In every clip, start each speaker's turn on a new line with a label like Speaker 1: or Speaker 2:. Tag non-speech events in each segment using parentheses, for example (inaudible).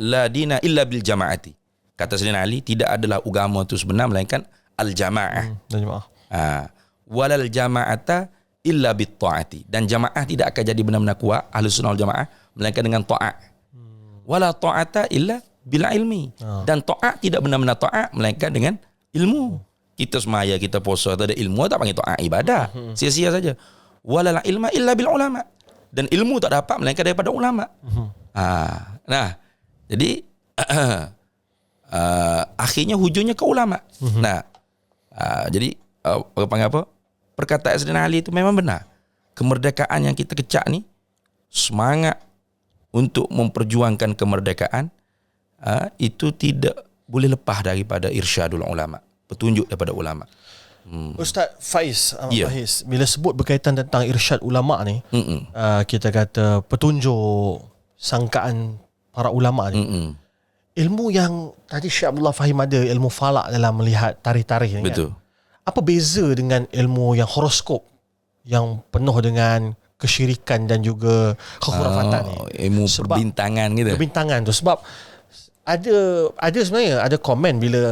Speaker 1: la dina illa bil jamaati. Kata Sayyidina Ali, tidak adalah agama itu sebenar melainkan al jamaah.
Speaker 2: Dan jemaah.
Speaker 1: Ha. Walal jama'ata illa bit ta'ati. Dan jamaah tidak akan jadi benar-benar kuat ahli sunnah jamaah melainkan dengan ta'at. Wala ta'ata illa bil ilmi.
Speaker 2: Ah.
Speaker 1: Dan ta'at tidak benar-benar ta'at melainkan dengan ilmu. Kita semaya, kita puasa, tak ada ilmu tak panggil ta'at ibadah. Sia-sia saja. Walal ilma illa bil ulama. Dan ilmu tak dapat melainkan daripada ulama. Ha. Nah, jadi (clears throat) uh, akhirnya hujungnya ke ulama. Nah, uh, jadi uh, orang panggil apa? Perkataan Sayyidina Ali itu memang benar. Kemerdekaan yang kita kecak ni semangat untuk memperjuangkan kemerdekaan uh, itu tidak boleh lepas daripada irsyadul ulama, petunjuk daripada ulama.
Speaker 2: Hmm. Ustaz Faiz Ahmad
Speaker 1: Ya.
Speaker 2: Faiz bila sebut berkaitan tentang irsyad ulama ni
Speaker 1: Mm-mm.
Speaker 2: uh, kita kata petunjuk sangkaan para ulama ni
Speaker 1: Mm-mm.
Speaker 2: ilmu yang tadi Syekh Abdullah Fahim ada ilmu falak dalam melihat tarikh-tarikh ni
Speaker 1: Betul.
Speaker 2: kan apa beza dengan ilmu yang horoskop yang penuh dengan kesyirikan dan juga kekhurafatan ni
Speaker 1: Oh, ilmu
Speaker 2: Sebab-
Speaker 1: perbintangan gitu.
Speaker 2: kebintangan tu sebab ada ada sebenarnya ada komen bila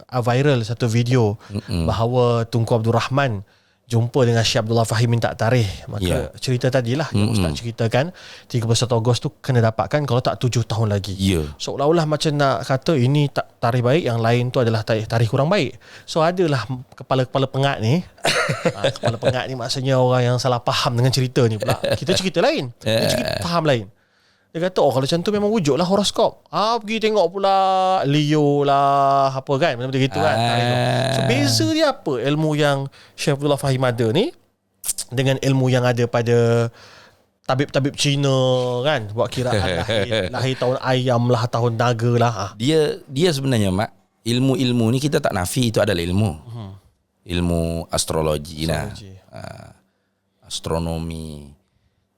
Speaker 2: uh, viral satu video
Speaker 1: Mm-mm.
Speaker 2: bahawa Tunku Abdul Rahman jumpa dengan Syekh Abdullah Fahim minta tarikh. Maka
Speaker 1: Ya.
Speaker 2: cerita tadilah yang
Speaker 1: Mm-mm.
Speaker 2: ustaz ceritakan 31 Ogos tu kena dapatkan kalau tak 7 tahun lagi.
Speaker 1: Ya.
Speaker 2: seolah-olah macam nak kata ini tak tarikh baik yang lain tu adalah tarikh, tarikh kurang baik. So adalah kepala-kepala pengat ni ha, (laughs) kepala pengat ni maksudnya orang yang salah faham dengan cerita ni pula. Kita cerita lain. Dia cerita faham lain dia kata oh kalau macam tu memang wujud lah horoskop ah pergi tengok pula Leo lah apa kan benda-benda gitu kan so beza dia apa ilmu yang Syekh Abdullah Fahim ada ni dengan ilmu yang ada pada tabib-tabib Cina kan buat kiraan (laughs) lahir, lahir tahun ayam lah tahun naga lah ah.
Speaker 1: Dia dia sebenarnya mak ilmu-ilmu ni kita tak nafi itu adalah ilmu. Ilmu astrologi, nah.
Speaker 2: Astrologi.
Speaker 1: Ah, astronomi.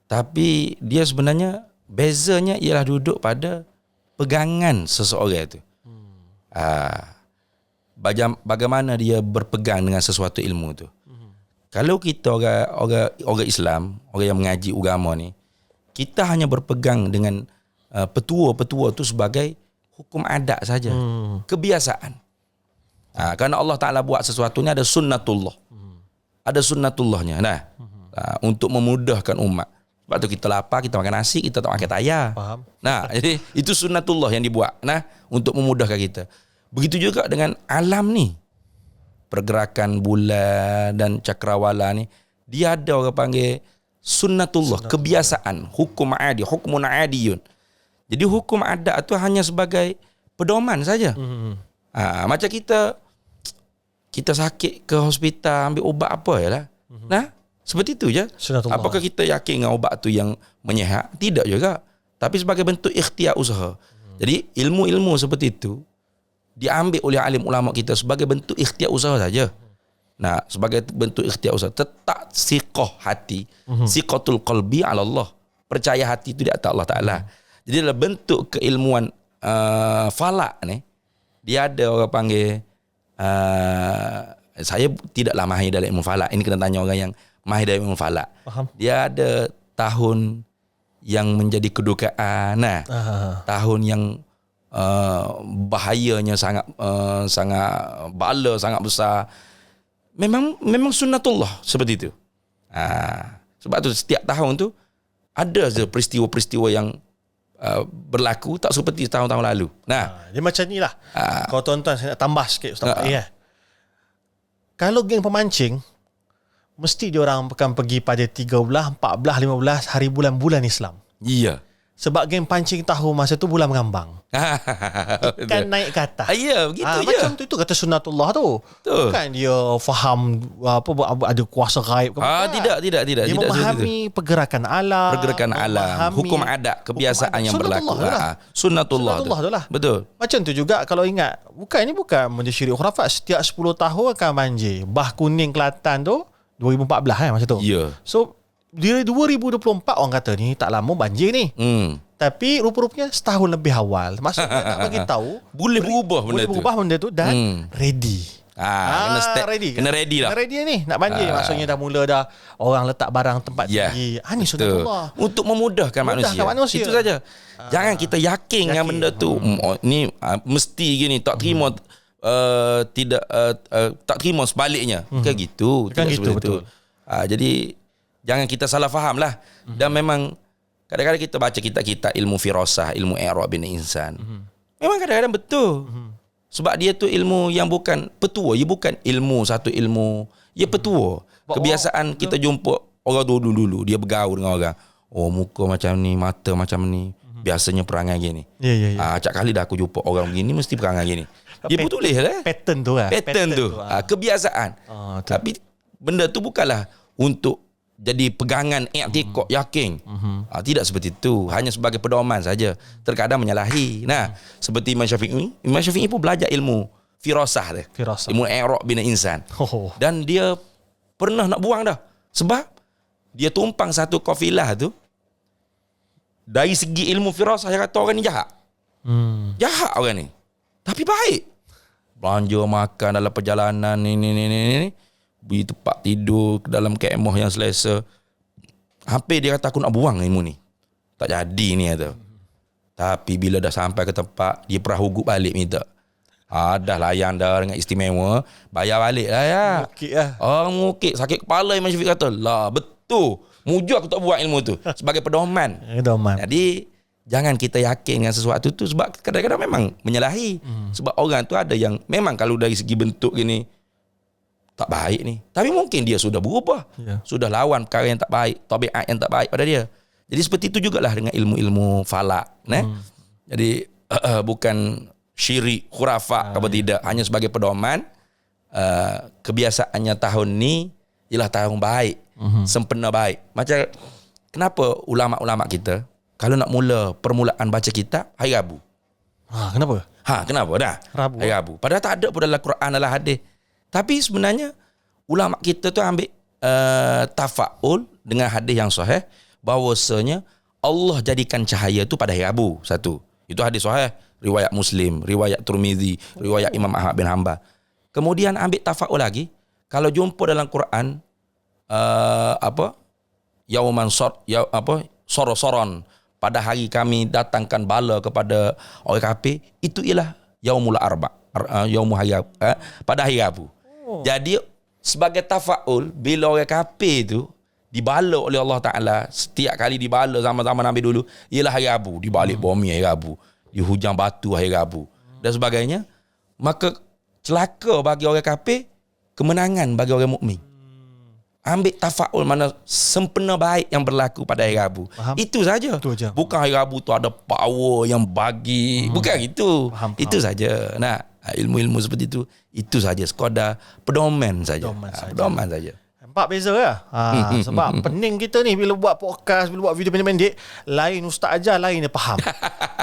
Speaker 1: Tapi dia sebenarnya bezanya ialah duduk pada pegangan seseorang itu. Ah, bagaim- bagaimana dia berpegang dengan sesuatu ilmu tu. Kalau kita orang orang orang Islam, orang yang mengaji agama ni, kita hanya berpegang dengan uh, petua-petua tu sebagai hukum adat saja.
Speaker 2: Hmm.
Speaker 1: Kebiasaan. Ha, kerana Allah Taala buat sesuatu ni ada sunnatullah. Ada sunnatullahnya. Nah, ha, untuk memudahkan umat. Sebab tu kita lapar, kita makan nasi, kita tak makan tayar.
Speaker 2: Faham.
Speaker 1: Nah, (laughs) jadi itu sunnatullah yang dibuat nah untuk memudahkan kita. Begitu juga dengan alam ni. Pergerakan bulan dan cakrawala ni dia ada orang panggil sunnatullah, kebiasaan, hukum adi, hukumun adiyun. Jadi hukum adat tu hanya sebagai pedoman saja.
Speaker 2: Hmm.
Speaker 1: Ha, macam kita kita sakit ke hospital ambil ubat apa ya lah. Nah, seperti itu je.
Speaker 2: Sunnatullah.
Speaker 1: Apakah kita yakin dengan ubat tu yang menyehat? Tidak juga. Tapi sebagai bentuk ikhtiar usaha. Jadi ilmu-ilmu seperti itu diambil oleh alim ulama kita sebagai bentuk ikhtiar usaha saja. Nah, sebagai bentuk ikhtiar usaha tetap siqah hati, siqatul qalbi ala Allah. Percaya hati itu di atas Allah Taala. Jadi dalam bentuk keilmuan uh, falak ni dia ada orang panggil uh, saya tidaklah mahir dalam ilmu falak. Ini kena tanya orang yang mahir dalam ilmu falak.
Speaker 2: Faham.
Speaker 1: Dia ada tahun yang menjadi kedukaan. Nah,
Speaker 2: Ah.
Speaker 1: tahun yang uh, bahayanya sangat uh, sangat bala sangat besar. Memang memang sunnatullah seperti itu. Ha, sebab tu setiap tahun tu ada je peristiwa-peristiwa yang uh, berlaku tak seperti tahun-tahun lalu. Nah,
Speaker 2: Ah, dia macam ni lah.
Speaker 1: Ah.
Speaker 2: Kalau tuan-tuan saya nak tambah sikit Ustaz. Pak ya. Kalau geng pemancing mesti dia orang akan pergi pada 13, 14, 15 hari bulan-bulan Islam.
Speaker 1: iya.
Speaker 2: Sebab geng pancing tahu masa tu bulan mengambang. (laughs) Kan naik ke atas.
Speaker 1: Ya, begitu
Speaker 2: Ah,
Speaker 1: je.
Speaker 2: Macam tu itu kata sunnatullah tu.
Speaker 1: Betul.
Speaker 2: Bukan dia faham apa ada kuasa gaib ke
Speaker 1: Ah,
Speaker 2: bukan.
Speaker 1: tidak, tidak, tidak,
Speaker 2: Dia
Speaker 1: tidak
Speaker 2: memahami pergerakan alam.
Speaker 1: Pergerakan alam, hukum adat, kebiasaan
Speaker 2: hukum adat.
Speaker 1: yang berlaku.
Speaker 2: Sunnatullah tu lah.
Speaker 1: Ah, sunnatullah,
Speaker 2: Sunnatullah tu lah.
Speaker 1: Betul.
Speaker 2: Macam tu juga kalau ingat Bukan ini bukan benda syirik khurafat Setiap 10 tahun akan banjir Bah Kuning Kelantan tu 2014 kan masa tu
Speaker 1: Ya.
Speaker 2: So Dia 2024 orang kata ni Tak lama banjir ni
Speaker 1: Hmm.
Speaker 2: Tapi rupa-rupanya setahun lebih awal Maksudnya (laughs) nak bagi tahu
Speaker 1: Boleh berubah benda
Speaker 2: Boleh
Speaker 1: tu.
Speaker 2: berubah benda tu Dan
Speaker 1: Hmm.
Speaker 2: ready
Speaker 1: Ah, kena step,
Speaker 2: ready.
Speaker 1: Kena ready lah.
Speaker 2: Kena ready ni. Nak banjir
Speaker 1: Ah.
Speaker 2: maksudnya dah mula dah orang letak barang tempat
Speaker 1: Ya.
Speaker 2: tinggi. Ah ni sunatullah.
Speaker 1: Untuk memudahkan manusia.
Speaker 2: Memudahkan manusia.
Speaker 1: Itu saja. Jangan kita yakin dengan
Speaker 2: Yakin.
Speaker 1: benda tu. Hmm. Oh, ni uh, mesti gini tak terima uh, tidak uh, uh, tak terima sebaliknya. Bukan gitu.
Speaker 2: Bukan
Speaker 1: Tidak
Speaker 2: gitu, betul.
Speaker 1: itu. Uh, jadi jangan kita salah faham lah. Dan memang kadang-kadang kita baca kitab-kitab ilmu firasah, ilmu i'rab bin insan. Memang kadang-kadang betul. Sebab dia tu ilmu yang bukan petua, ia bukan ilmu satu ilmu, ia petua.
Speaker 2: Buat
Speaker 1: Kebiasaan kita jumpa orang dulu-dulu dia bergaul dengan orang. Oh muka macam ni, mata macam ni. Biasanya perangai gini.
Speaker 2: Ya ya ya.
Speaker 1: Ah, acak kali dah aku jumpa orang begini mesti perangai gini. Dia pun tulis lah.
Speaker 2: Pattern tu lah.
Speaker 1: Pattern tu.
Speaker 2: ah.
Speaker 1: Ah, kebiasaan.
Speaker 2: Betul.
Speaker 1: Tapi benda tu bukanlah untuk jadi pegangan i'tikad yakin. Ah, tidak seperti itu. Hanya sebagai pedoman saja. Terkadang menyalahi. Nah, seperti Imam Syafi'i, Imam Syafi'i pun belajar ilmu firasah dia.
Speaker 2: Firasah.
Speaker 1: Ilmu i'rab bin insan.
Speaker 2: Oh.
Speaker 1: Dan dia pernah nak buang dah. Sebab dia tumpang satu kafilah tu dari segi ilmu firasah yang kata orang ni jahat.
Speaker 2: Hmm.
Speaker 1: Jahat orang ni. Tapi baik. Belanja makan dalam perjalanan ni ni ni ni ni. Di tempat tidur dalam kemah yang selesa. Hampir dia kata aku nak buang ilmu ni. Tak jadi ni kata. Tapi bila dah sampai ke tempat, dia perahu gup balik minta. Ah, dah layan dah dengan istimewa. Bayar balik lah ya.
Speaker 2: Okey lah.
Speaker 1: Orang mengukit sakit kepala Imam Syafiq kata, lah betul. Mujur aku tak buat ilmu tu. Sebagai pedoman.
Speaker 2: Eh, Doman.
Speaker 1: Jadi jangan kita yakin dengan sesuatu tu sebab kadang-kadang memang menyalahi. Hmm. Sebab orang tu ada yang memang kalau dari segi bentuk gini tak baik ni. Tapi mungkin dia sudah berubah.
Speaker 2: Ya.
Speaker 1: Sudah lawan perkara yang tak baik, tabiat yang tak baik pada dia. Jadi seperti itu jugalah dengan ilmu-ilmu falak, nah. Hmm. Jadi uh, bukan syirik, khurafat ah, apa ya. tidak, hanya sebagai pedoman uh, kebiasaannya tahun ni ialah tahun baik, mm-hmm. sempena baik. Macam kenapa ulama-ulama kita kalau nak mula permulaan baca kitab hari Rabu.
Speaker 2: Ha, kenapa?
Speaker 1: Ha, kenapa dah?
Speaker 2: Rabu.
Speaker 1: Hari Rabu. Padahal tak ada pun dalam Quran dalam hadis. Tapi sebenarnya ulama kita tu ambil uh, tafaul dengan hadis yang sahih bahawasanya Allah jadikan cahaya tu pada hari Rabu satu. Itu hadis sahih riwayat Muslim, riwayat Tirmizi, riwayat Imam Ahmad bin Hanbal. Kemudian ambil tafaul lagi kalau jumpa dalam Quran uh, apa yauman sor ya, apa sorosoron pada hari kami datangkan bala kepada orang kafir itu ialah yaumul arba uh, yaumul hari uh, pada hari Rabu. Oh. Jadi sebagai tafaul bila orang kafir tu dibala oleh Allah Taala setiap kali dibala zaman-zaman Nabi dulu ialah hari Rabu, dibalik hmm. bumi hari Rabu, di hujang batu hari Rabu dan sebagainya. Maka celaka bagi orang kafir, kemenangan bagi orang mukmin. Ambil tafaul mana sempena baik yang berlaku pada hari Rabu.
Speaker 2: Faham.
Speaker 1: Itu saja. Bukan hari Rabu tu ada power yang bagi. Hmm. Bukan itu.
Speaker 2: Faham,
Speaker 1: Itu saja. Nah, ilmu-ilmu seperti itu itu saja sekadar pedoman saja.
Speaker 2: Pedoman
Speaker 1: Ha,
Speaker 2: saja.
Speaker 1: Pedoman saja.
Speaker 2: Nampak beza lah ha, Sebab pening kita ni Bila buat podcast Bila buat video pendek-pendek Lain ustaz ajar Lain dia faham (laughs)